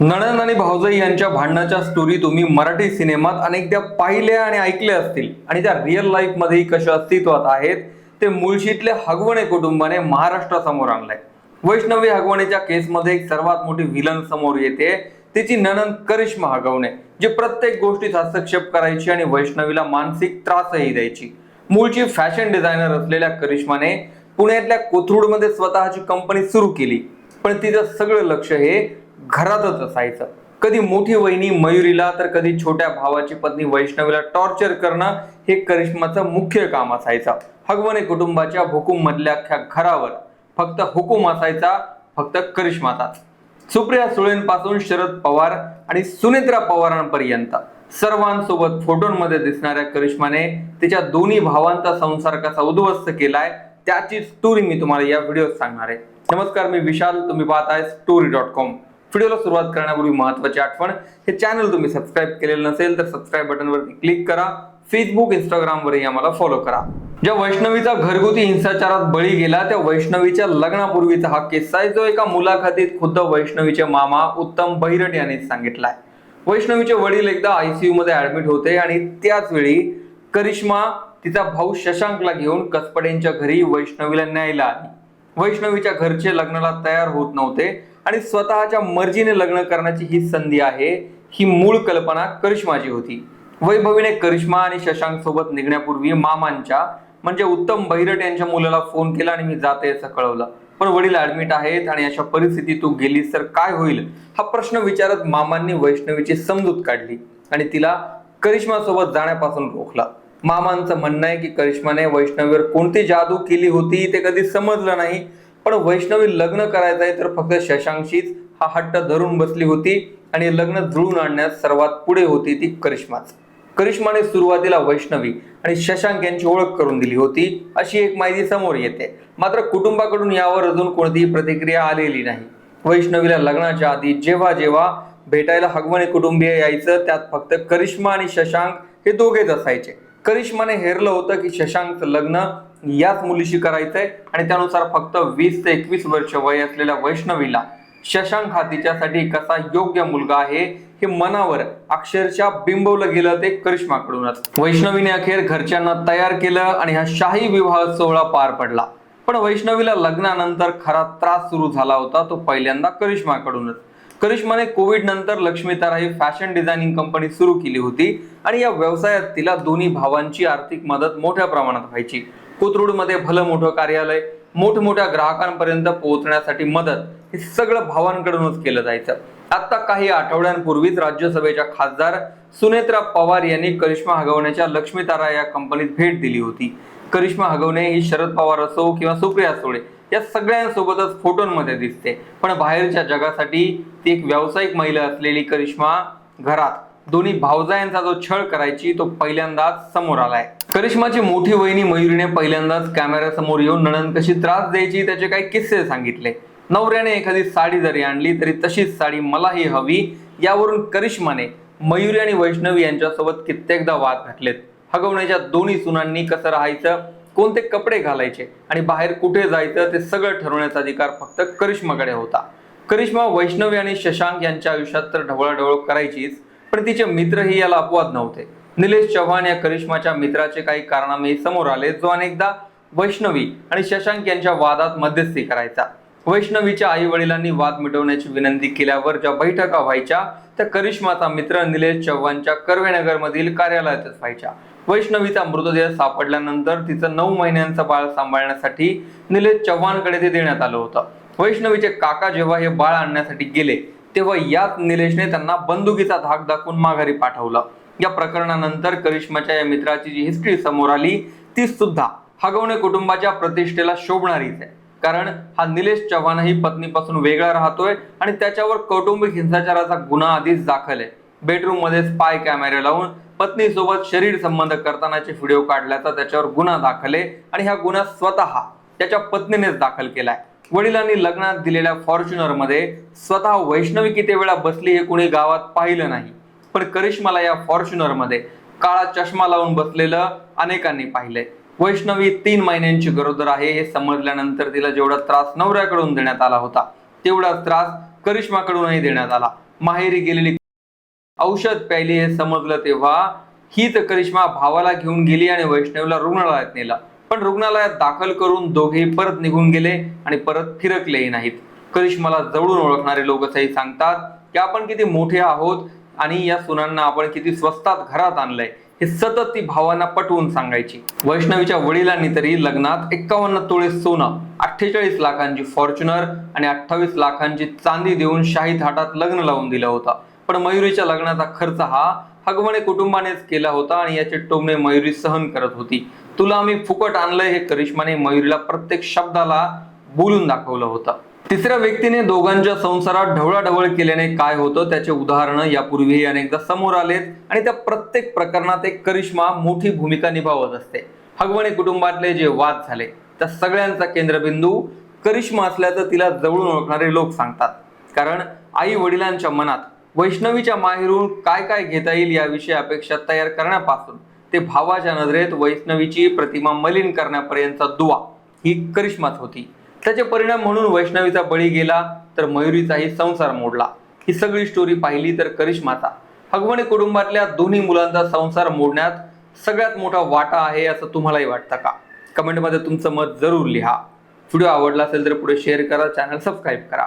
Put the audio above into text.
नणन आणि भाऊजाई यांच्या भांडणाच्या स्टोरी तुम्ही मराठी सिनेमात अनेकदा पाहिल्या आणि ऐकल्या असतील. आणि त्या रिअल लाईफमध्येही कशा अस्तित्वात आहेत ते मुळशीतल्या हगवणे कुटुंबाने महाराष्ट्रासमोर आणलंय. वैष्णवी हगवणेच्या केसमध्ये एक सर्वात मोठी विलन समोर येते तिची नणन करिश्मा हगवणे जे प्रत्येक गोष्टीत हस्तक्षेप करायची आणि वैष्णवीला मानसिक त्रासही द्यायची. मूळची फॅशन डिझायनर असलेल्या करिश्माने पुण्यातल्या कोथरूडमध्ये स्वतःची कंपनी सुरू केली. पण तिचं सगळं लक्ष हे घरातच असायचं. कधी मोठी वहिनी मयुरीला तर कधी छोट्या भावाची पत्नी वैष्णवीला टॉर्चर करणं हे करिश्माचं मुख्य काम असायचं. हगवणे कुटुंबाच्या हुकूम मधल्या अख्ख्या घरावर फक्त हुकूम असायचा फक्त करिश्माचाच सुप्रिया सुळेंपासून शरद पवार आणि सुनेत्रा पवारांपर्यंत सर्वांसोबत फोटोंमध्ये दिसणाऱ्या करिश्माने तिच्या दोन्ही भावांचा संसार कसा उद्ध्वस्त केलाय त्याची स्टोरी मी तुम्हाला या व्हिडिओत सांगणार आहे. नमस्कार मी विशाल. तुम्ही पाहताय स्टोरी डॉट कॉम व्हिडिओला सुरुवात करण्यापूर्वी महत्वाची आठवण हे चॅनल तुम्ही सबस्क्राईब केलेलं नसेल तर सबस्क्राईब बटनवरती क्लिक करा. फेसबुक इंस्टाग्रामवरही आम्हाला फॉलो करा. ज्या वैष्णवीचा घरगुती हिंसाचारात बळी गेला त्या वैष्णवीच्या लग्नापूर्वीचा हा किस्सा आहे जो एका मुलाखतीत खुद्द वैष्णवीचे मामा उत्तम बहिरट यांनी सांगितलाय. वैष्णवीचे वडील एकदा आयसीयू मध्ये ऍडमिट होते आणि त्याच वेळी करिश्मा तिचा भाऊ शशांकला घेऊन कसपडेंच्या घरी वैष्णवीला न्यायला आली. वैष्णवीच्या घरचे लग्नाला तयार होत नव्हते. आणि स्वतःच्या मर्जीने लग्न करण्याची ही संधी आहे. ही मूळ कल्पना करिश्माची होती. वैभवीने करिश्मा आणि शशांक सोबत निघण्यापूर्वी मामांच्या म्हणजे उत्तम बहिरट यांच्या मुलाला फोन केला आणि मी जाते असं कळवलं. पण वडील ऍडमिट आहेत आणि अशा परिस्थितीत तू गेलीस तर काय होईल? हा प्रश्न विचारत मामांनी वैष्णवीची समजूत काढली आणि तिला करिश्मा सोबत जाण्यापासून रोखला. मामांचं म्हणणं आहे की करिश्माने वैष्णवीवर कोणती जादू केली होती ते कधी समजलं नाही. पण वैष्णवी लग्न करायचं आहे तर फक्त शशांकशीच हा हट्ट धरून बसली होती आणि लग्न जुळून आणण्यात सर्वात पुढे होती ती करिश्माच. करिश्माने सुरुवातीला वैष्णवी आणि शशांक यांची ओळख करून दिली होती अशी एक माहिती समोर येते. मात्र कुटुंबाकडून यावर अजून कोणतीही प्रतिक्रिया आलेली नाही. वैष्णवीला लग्नाच्या आधी जेव्हा जेव्हा भेटायला हगवणे कुटुंबीय यायचं त्यात फक्त करिश्मा आणि शशांक हे दोघेच असायचे. करिश्माने हेरलं होतं की शशांकचं लग्न याच मुलीशी करायचंय आणि त्यानुसार फक्त वीस ते एकवीस वर्ष वय असलेल्या वैष्णवीला शशांक हा तिच्यासाठी कसा योग्य मुलगा आहे हे मनावर अक्षरशः बिंबवलं गेलं ते करिश्माकडूनच. वैष्णवीने अखेर घरच्यांना तयार केलं आणि हा शाही विवाह सोहळा पार पडला. पण वैष्णवीला लग्नानंतर खरा त्रास सुरू झाला होता तो पहिल्यांदा करिश्माकडूनच. करिश्माने कोविड नंतर लक्ष्मीतारा ही फॅशन डिझायनिंग कंपनी सुरू केली होती आणि या व्यवसायात तिला दोन्ही भावांची आर्थिक मदत मोठ्या प्रमाणात व्हायची. कोथरूडमध्ये भलं मोठं कार्यालय मोठमोठ्या ग्राहकांपर्यंत पोहोचण्यासाठी मदत हे सगळं भावांकडूनच केलं जायचं. आता काही आठवड्यांपूर्वीच राज्यसभेच्या खासदार सुनेत्रा पवार यांनी करिश्मा हगवण्याच्या लक्ष्मीतारा या कंपनीत भेट दिली होती. करिश्मा हगवणे ही शरद पवार असो किंवा सुप्रिया सुळे या सगळ्यांसोबतच फोटोंमध्ये दिसते. पण बाहेरच्या जगासाठी ती एक व्यावसायिक महिला असलेली करिश्मा घरात. दोन्ही भावजायांचा जो छळ करायची तो पहिल्यांदाच समोर आलाय. करिश्माची मोठी वहिनी मयुरीने पहिल्यांदाच कॅमेऱ्यासमोर येऊन नणन कशी त्रास द्यायची त्याचे काही किस्से सांगितले. नवऱ्याने एखादी साडी जरी आणली तरी तशीच साडी मलाही हवी. यावरून करिश्माने मयुरी आणि वैष्णवी यांच्यासोबत कित्येकदा वाद घातलेत. हगवण्याच्या दोन्ही सुनांनी कसं राहायचं कोणते कपडे घालायचे आणि बाहेर कुठे जायचं ते सगळं ठरवण्याचा अधिकार फक्त करिश्माकडे होता. करिश्मा वैष्णवी आणि शशांक यांच्या आयुष्यात तर ढवळाढवळ करायचीच पण तिचे मित्रही याला अपवाद नव्हते. निलेश चव्हाण या करिश्माच्या मित्राचे काही कारनामे समोर आले जो अनेकदा वैष्णवी आणि शशांक यांच्या वादात मध्यस्थी करायचा. वैष्णवीच्या आई वडिलांनी वाद मिटवण्याची विनंती केल्यावर ज्या बैठका व्हायच्या त्या करिश्माचा मित्र निलेश चव्हाणच्या कर्वेनगर मधील कार्यालयातच व्हायच्या. वैष्णवीचा मृतदेह सापडल्यानंतर तिचं नऊ महिन्यांचं बाळ सांभाळण्यासाठी निलेश चव्हाणकडे ते देण्यात आलं होतं. वैष्णवीचे काका जेव्हा हे बाळ आणण्यासाठी गेले तेव्हा याच निलेशने त्यांना बंदुकीचा धाक दाखवून माघारी पाठवलं. या प्रकरणानंतर करिश्माच्या या मित्राची जी हिस्ट्री समोर आली ती सुद्धा हगवणे कुटुंबाच्या प्रतिष्ठेला शोभणारीच आहे. कारण हा निलेश चव्हाणही पत्नीपासून वेगळा राहतोय आणि त्याच्यावर कौटुंबिक हिंसाचाराचा गुन्हा आधीच दाखल आहे. बेडरूममध्ये स्पाय कॅमेरे लावून पत्नीसोबत शरीर संबंध करतानाचे व्हिडिओ काढल्याचा त्याच्यावर गुन्हा दाखल आहे आणि हा गुन्हा स्वतः त्याच्या पत्नीनेच दाखल केलाय. वडिलांनी लग्नात दिलेल्या फॉर्च्युनरमध्ये स्वतः वैष्णवी किती वेळा बसली हे कुणी गावात पाहिलं नाही. पण करिश्माला या फॉर्च्युनरमध्ये काळा चष्मा लावून बसलेलं अनेकांनी पाहिलंय. वैष्णवी तीन महिन्यांची गरोदर आहे हे समजल्यानंतर तिला जेवढा त्रास नवऱ्याकडून देण्यात आला होता तेवढाच त्रास करिश्माकडूनही देण्यात आला. माहेरी गेलेली औषध प्यायली हे समजलं तेव्हा हीच करिश्मा भावाला घेऊन गेली आणि वैष्णवला रुग्णालयात नेला. पण रुग्णालयात दाखल करून दोघे परत निघून गेले आणि परत फिरकलेही नाहीत. करिश्माला जवळून ओळखणारे लोक असंही सांगतात की आपण किती मोठे आहोत आणि या सुनांना आपण किती स्वस्तात घरात आणलंय. हे सतत ती भावांना पटवून सांगायची. वैष्णवीच्या वडिलांनी तरी लग्नात एक्कावन्न तोळे सोनं अठ्ठेचाळीस लाखांची फॉर्च्युनर आणि अठ्ठावीस लाखांची चांदी देऊन शाही थाटात लग्न लावून दिलं होतं. पण मयुरीच्या लग्नाचा खर्च हा हगवणे कुटुंबानेच केला होता आणि याचे टोमणे मयुरी सहन करत होती. तुला आम्ही फुकट आणलंय हे करिश्माने मयुरीला प्रत्येक शब्दाला बोलून दाखवलं होतं. तिसऱ्या व्यक्तीने दोघांच्या संसारात ढवळाढवळ केल्याने काय होतं त्याचे उदाहरणं यापूर्वीही अनेकदा समोर आलेत आणि त्या प्रत्येक प्रकरणात एक करिश्मा मोठी भूमिका निभावत असते. हगवणे कुटुंबातले जे वाद झाले त्या सगळ्यांचा केंद्रबिंदू करिश्मा असल्याचं तिला जवळून ओळखणारे लोक सांगतात. कारण आई वडिलांच्या मनात वैष्णवीच्या माहेरून काय काय घेता येईल याविषयी अपेक्षा तयार करण्यापासून ते भावाच्या नजरेत वैष्णवीची प्रतिमा मलिन करण्यापर्यंतचा दुवा ही करिश्माच होती. त्याचे परिणाम म्हणून वैष्णवीचा बळी गेला तर मयुरीचाही संसार मोडला. ही सगळी स्टोरी पाहिली तर करिश्माचा. हगवणे कुटुंबातल्या दोन्ही मुलांचा संसार मोडण्यात सगळ्यात मोठा वाटा आहे असं तुम्हालाही वाटतं का? कमेंटमध्ये तुमचं मत जरूर लिहा. व्हिडिओ आवडला असेल तर पुढे शेअर करा चॅनल सबस्क्राईब करा.